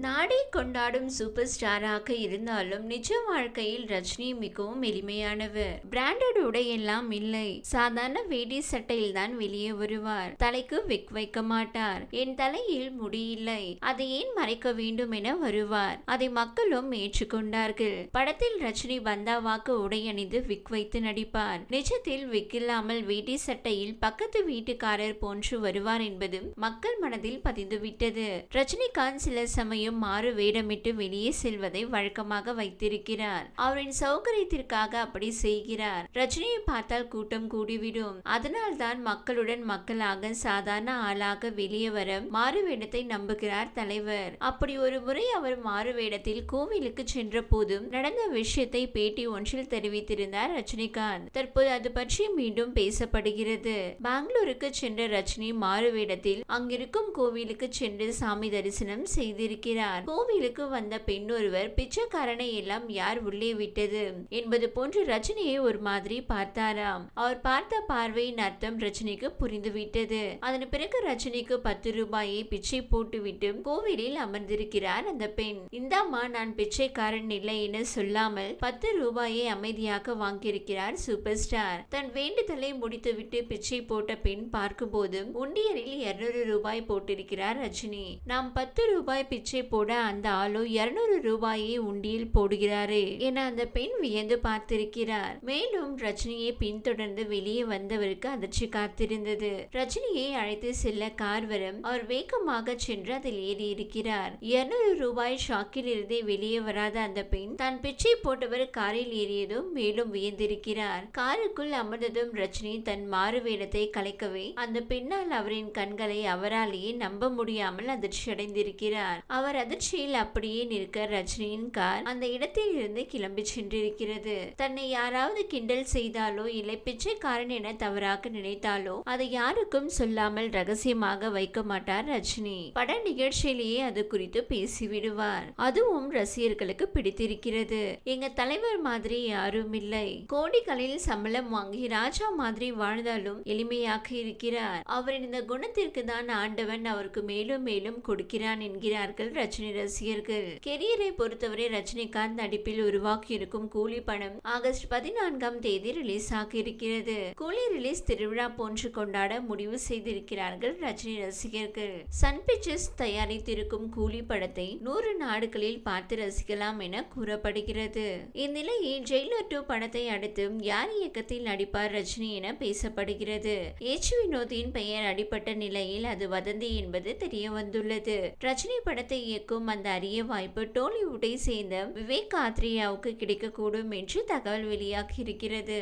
நாடே கொண்டாடும் சூப்பர் ஸ்டாராக இருந்தாலும் நிஜ வாழ்க்கையில் ரஜினி மிகவும் எளிமையானவர். பிராண்டட் உடை எல்லாம் இல்லை. சாதாரண வேடி சட்டையில் தான் வெளியே வருவார். தலைக்கு விக் வைக்க மாட்டார். என் தலையில் முடியில்லை அதை ஏன் மறைக்க வேண்டும் என வருவார். அதை மக்களும் ஏற்றுக்கொண்டார்கள். படத்தில் ரஜினி பந்தாவாக்கு உடை அணிந்து விக் வைத்து நடிப்பார். நிஜத்தில் விக் இல்லாமல் வேட்டி சட்டையில் பக்கத்து வீட்டுக்காரர் போன்று வருவார் என்பதும் மக்கள் மனதில் பதிந்துவிட்டது. ரஜினிகாந்த் சில சமயம் மாறு வேடமிட்டு வெளியே செல்வதை வழக்கமாக வைத்திருக்கிறார். அவரின் சௌகரியத்திற்காக அப்படி செய்கிறார். ரஜினியை பார்த்தால் கூட்டம் கூடிவிடும். அதனால் தான் மக்களுடன் மக்களாக சாதாரண ஆளாக வெளியே வர மாறு வேடத்தை நம்புகிறார் தலைவர். அப்படி ஒரு முறை அவர் மாறு வேடத்தில் கோவிலுக்கு சென்ற போதும் நடந்த விஷயத்தை பேட்டி ஒன்றில் தெரிவித்திருந்தார் ரஜினிகாந்த். தற்போது அது பற்றி மீண்டும் பேசப்படுகிறது. பெங்களூருக்கு சென்ற ரஜினி மாறு வேடத்தில் அங்கிருக்கும் கோவிலுக்கு சென்று சாமி தரிசனம் செய்திருக்கிறார். கோவிலுக்கு வந்த பெண்ணொருவர் பிச்சைக்காரனை எல்லாம் யார் உள்ளே விட்டது? என்பது போன்று ரஜினியை ஒரு மாதிரி பார்த்தாராம். அவர் பார்த்த பார்வையின் அர்த்தம் ரஜினிக்கு புரிந்துவிட்டது. அதன் பிறகு ரஜினிக்கு பத்து ரூபாயை பிச்சை போட்டுவிட்டு கோவிலில் அமர்ந்திருக்கிறார் அந்த பெண். இந்தாம்மா நான் பிச்சைக்காரன் இல்லை என சொல்லாமல் பத்து ரூபாயை அமைதியாக வாங்கியிருக்கிறார் சூப்பர் ஸ்டார் தன் வேண்டுதலை முடித்துவிட்டு பிச்சை போட்ட பெண் பார்க்கும்போது உண்டியலில் இருநூறு ரூபாய் போட்டிருக்கிறார் ரஜினி. நாம் பத்து ரூபாய் பிச்சை போட அந்த ஆளோ இருநூறு ரூபாயை உண்டியில் போடுகிறாரு என அந்த பெண் வியந்து பார்த்திருக்கிறார். மேலும் ரஜினியை பின்தொடர்ந்து வெளியே வந்தவருக்கு அதிர்ச்சி காத்திருந்தது. ரஜினியை அழைத்து செல்ல கார் வரும் அவர் வேகமாக சென்று அதில் ஏறி இருக்கிறார் இருநூறு ரூபாய் ஷாக்கில் இருந்தே வெளியே வராத அந்த பெண் தான் பிச்சை போட்டவர் காரில் ஏறியதும் மேலும் வியந்திருக்கிறார். காருக்குள் அமர்ந்ததும் ரஜினி தன் மாறு வேடத்தை கலைக்கவே அந்த பெண்ணால் அவரின் கண்களை அவராலேயே நம்ப முடியாமல் அதிர்ச்சி அடைந்திருக்கிறார் அவர் அதிர்ச்சியில் அப்படியே நிற்க ரஜினியின் கார் அந்த இடத்தில் இருந்து கிளம்பி சென்றிருக்கிறது. தன்னை யாராவது கிண்டல் செய்தாலோ இல்லை பிச்சைக்காரன் என தவறாக நினைத்தாலோ அதை யாருக்கும் சொல்லாமல் ரகசியமாக வைக்க மாட்டார் ரஜினி. பட நிகழ்ச்சியிலேயே அது குறித்து பேசிவிடுவார். அதுவும் ரசிகர்களுக்கு பிடித்திருக்கிறது. எங்க தலைவர் மாதிரி யாரும் இல்லை. கோடிகளில் சம்பளம் வாங்கி ராஜா மாதிரி வாழ்ந்தாலும் எளிமையாக இருக்கிறார். அவரின் இந்த குணத்திற்கு தான் ஆண்டவன் அவருக்கு மேலும் மேலும் கொடுக்கிறான் என்கிறார்கள் ரஜினி ரசிகர்கள் கெரியரை பொறுத்தவரை ரஜினிகாந்த் நடிப்பில் உருவாக்கி இருக்கும் கூலி படம் ஆகஸ்ட் பதினான்காம் தேதி ரிலீஸ் ஆகி இருக்கிறது கூலி ரிலீஸ் திருவிழா போன்று கொண்டாட முடிவு செய்திருக்கிறார்கள் ரஜினி ரசிகர்கள் சன் பிக்சர்ஸ் தயாரித்திருக்கும் கூலி படத்தை நூறு நாடுகளில் பார்த்து ரசிக்கலாம் என கூறப்படுகிறது. இந்நிலையில் ஜெயிலர் டூ படத்தை அடுத்து யார் இயக்கத்தில் நடிப்பார் ரஜினி என பேசப்படுகிறது. ஏச் வினோதின் பெயர் அடிப்பட்ட நிலையில் அது வதந்தி என்பது தெரிய வந்துள்ளது ரஜினி படத்தை இயக்கும் அந்த அரிய வாய்ப்பு டோலிவுட்டை சேர்ந்த விவேக் ஆத்ரியாவுக்கு கிடைக்கக்கூடும் என்று தகவல் வெளியாகி இருக்கிறது.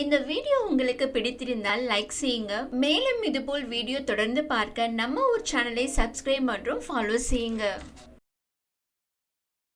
இந்த வீடியோ உங்களுக்கு பிடித்திருந்தால் லைக் செய்யுங்க. மேலும் இதுபோல் வீடியோ தொடர்ந்து பார்க்க நம்ம ஒரு சேனலை சப்ஸ்கிரைப் மற்றும் ஃபாலோ செய்யுங்க.